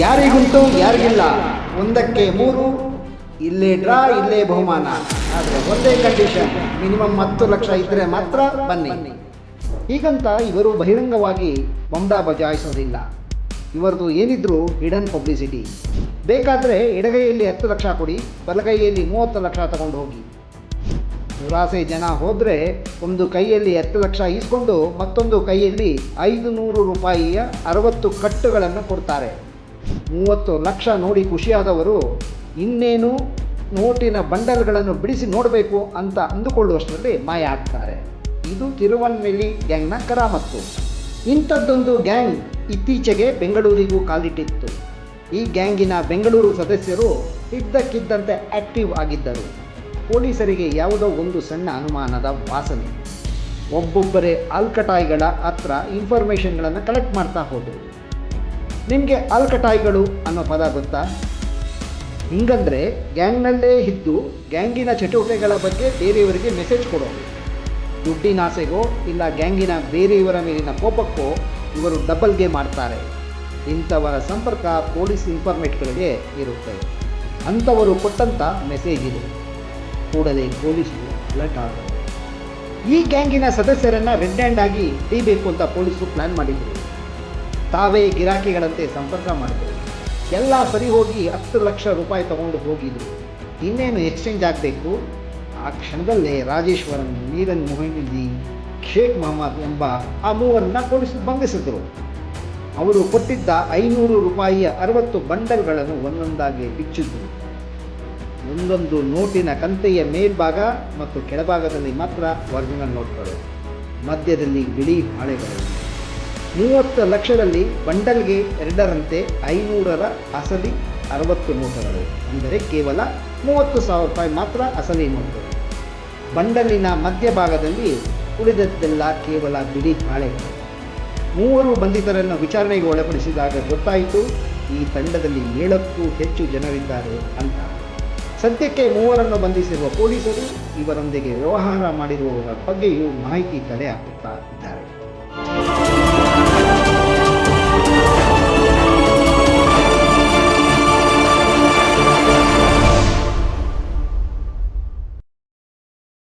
ಯಾರಿಗುಂಟು ಯಾರಿಗಿಲ್ಲ. ಒಂದಕ್ಕೆ ಮೂರು, ಇಲ್ಲೇ ಡ್ರಾ, ಇಲ್ಲೇ ಬಹುಮಾನ. ಆದರೆ ಒಂದೇ ಕಂಡೀಷನ್ ಮಿನಿಮಮ್ ಹತ್ತು ಲಕ್ಷ ಇದ್ದರೆ ಮಾತ್ರ ಬನ್ನಿ. ಹೀಗಂತ ಇವರು ಬಹಿರಂಗವಾಗಿ ಬೊಂಬಾ ಬಜಾಯಿಸೋದಿಲ್ಲ. ಇವರದು ಏನಿದ್ರು ಹಿಡನ್ ಪಬ್ಲಿಸಿಟಿ. ಬೇಕಾದರೆ ಎಡಗೈಯಲ್ಲಿ ಹತ್ತು ಲಕ್ಷ ಕೊಡಿ, ಬಲಗೈಯಲ್ಲಿ ಮೂವತ್ತು ಲಕ್ಷ ತಗೊಂಡು ಹೋಗಿ. ದುರಾಸೆ ಜನ ಹೋದರೆ ಒಂದು ಕೈಯಲ್ಲಿ ಹತ್ತು ಲಕ್ಷ ಈಸ್ಕೊಂಡು ಮತ್ತೊಂದು ಕೈಯಲ್ಲಿ ಐದು ನೂರು ರೂಪಾಯಿಯ ಅರವತ್ತು ಕಟ್ಟುಗಳನ್ನು ಕೊಡ್ತಾರೆ. ಮೂವತ್ತು ಲಕ್ಷ ನೋಡಿ ಖುಷಿಯಾದವರು, ಇನ್ನೇನು ನೋಟಿನ ಬಂಡಲ್ಗಳನ್ನು ಬಿಡಿಸಿ ನೋಡಬೇಕು ಅಂತ ಅಂದುಕೊಳ್ಳುವಷ್ಟರಲ್ಲಿ ಮಾಯ ಆಗ್ತಾರೆ. ಇದು ತಿರುವನ್ಮೇಲಿ ಗ್ಯಾಂಗ್ನ ಕರಾಮತ್ತು. ಇಂಥದ್ದೊಂದು ಗ್ಯಾಂಗ್ ಇತ್ತೀಚೆಗೆ ಬೆಂಗಳೂರಿಗೂ ಕಾಲಿಟ್ಟಿತ್ತು. ಈ ಗ್ಯಾಂಗಿನ ಬೆಂಗಳೂರು ಸದಸ್ಯರು ಇದ್ದಕ್ಕಿದ್ದಂತೆ ಆಕ್ಟಿವ್ ಆಗಿದ್ದರು. ಪೊಲೀಸರಿಗೆ ಯಾವುದೋ ಒಂದು ಸಣ್ಣ ಅನುಮಾನದ ವಾಸನೆ. ಒಬ್ಬೊಬ್ಬರೇ ಆಲ್ಕಟಾಯಿಗಳ ಹತ್ರ ಇನ್ಫಾರ್ಮೇಷನ್ಗಳನ್ನು ಕಲೆಕ್ಟ್ ಮಾಡ್ತಾ ಹೋದರು. ನಿಮಗೆ ಅಲ್ಕಟಾಯ್ಗಳು ಅನ್ನೋ ಪದ ಗೊತ್ತಾ? ಹಿಂಗಂದರೆ ಗ್ಯಾಂಗ್ನಲ್ಲೇ ಇದ್ದು ಗ್ಯಾಂಗಿನ ಚಟುವಟಿಕೆಗಳ ಬಗ್ಗೆ ಬೇರೆಯವರಿಗೆ ಮೆಸೇಜ್ ಕೊಡೋದು ದುಡ್ಡಿನ ಆಸೆಗೋ ಇಲ್ಲ ಗ್ಯಾಂಗಿನ ಬೇರೆಯವರ ಮೇಲಿನ ಕೋಪಕ್ಕೋ ಇವರು ಡಬಲ್ ಗೇಮ್ ಮಾಡ್ತಾರೆ ಇಂಥವರ ಸಂಪರ್ಕ ಪೊಲೀಸ್ ಇನ್ಫಾರ್ಮೇಟ್ಗಳಿಗೆ ಇರುತ್ತೆ. ಅಂಥವರು ಕೊಟ್ಟಂಥ ಮೆಸೇಜ್ ಇದೆ. ಕೂಡಲೇ ಪೊಲೀಸರು ಅಲರ್ಟ್ ಆದರು ಈ ಗ್ಯಾಂಗಿನ ಸದಸ್ಯರನ್ನು ರೆಡ್ ಹ್ಯಾಂಡ್ ಆಗಿ ಹಿಡಿಬೇಕು ಅಂತ ಪೊಲೀಸರು ಪ್ಲ್ಯಾನ್ ಮಾಡಿದರು. ತಾವೇ ಗಿರಾಕಿಗಳಂತೆ ಸಂಪರ್ಕ ಮಾಡಿದರು. ಎಲ್ಲ ಸರಿ ಹೋಗಿ ಹತ್ತು ಲಕ್ಷ ರೂಪಾಯಿ ತಗೊಂಡು ಹೋಗಿದ್ರು. ಇನ್ನೇನು ಎಕ್ಸ್ಚೇಂಜ್ ಆಗಬೇಕು? ಆ ಕ್ಷಣದಲ್ಲೇ ರಾಜೇಶ್ವರನ್ ನೀರನ್ ಮೊಹಿನುದ್ದೀನ್ ಶೇಖ್ ಮೊಹಮ್ಮದ್ ಎಂಬ ಆ ಮೂವರನ್ನ ಕೊಡಿಸಿ ಬಂಧಿಸಿದರು. ಅವರು ಕೊಟ್ಟಿದ್ದ ಐನೂರು ರೂಪಾಯಿಯ ಅರವತ್ತು ಬಂಡಲ್ಗಳನ್ನು ಒಂದೊಂದಾಗಿ ಬಿಚ್ಚಿದ್ರು. ಒಂದೊಂದು ನೋಟಿನ ಕಂತೆಯ ಮೇಲ್ಭಾಗ ಮತ್ತು ಕೆಳಭಾಗದಲ್ಲಿ ಮಾತ್ರ ಒರಿಜಿನಲ್ ನೋಟ್ಗಳು. ಮಧ್ಯದಲ್ಲಿ ಬಿಳಿ ಹಾಳೆಗಳು. ಮೂವತ್ತು ಲಕ್ಷದಲ್ಲಿ ಬಂಡಲ್ಗೆ ಎರಡರಂತೆ ಐನೂರರ ಅಸಲಿ ಅರವತ್ತು ನೋಟುಗಳು ಅಂದರೆ ಕೇವಲ ಮೂವತ್ತು ಸಾವಿರ ರೂಪಾಯಿ ಮಾತ್ರ ಅಸಲಿ ನೋಟುಗಳು ಬಂಡಲಿನ ಮಧ್ಯಭಾಗದಲ್ಲಿ ಉಳಿದದ್ದೆಲ್ಲ ಕೇವಲ ಬಿಡಿ ಹಾಳೆ. ಮೂವರು ಬಂಧಿತರನ್ನು ವಿಚಾರಣೆಗೆ ಒಳಪಡಿಸಿದಾಗ ಗೊತ್ತಾಯಿತು, ಈ ತಂಡದಲ್ಲಿ ಏಳಕ್ಕೂ ಹೆಚ್ಚು ಜನರಿದ್ದಾರೆ ಅಂತ. ಸದ್ಯಕ್ಕೆ ಮೂವರನ್ನು ಬಂಧಿಸಿರುವ ಪೊಲೀಸರು ಇವರೊಂದಿಗೆ ವ್ಯವಹಾರ ಮಾಡಿರುವವರ ಬಗ್ಗೆಯೂ ಮಾಹಿತಿ ಕಲೆ ಹಾಕುತ್ತಾ ಇದ್ದಾರೆ.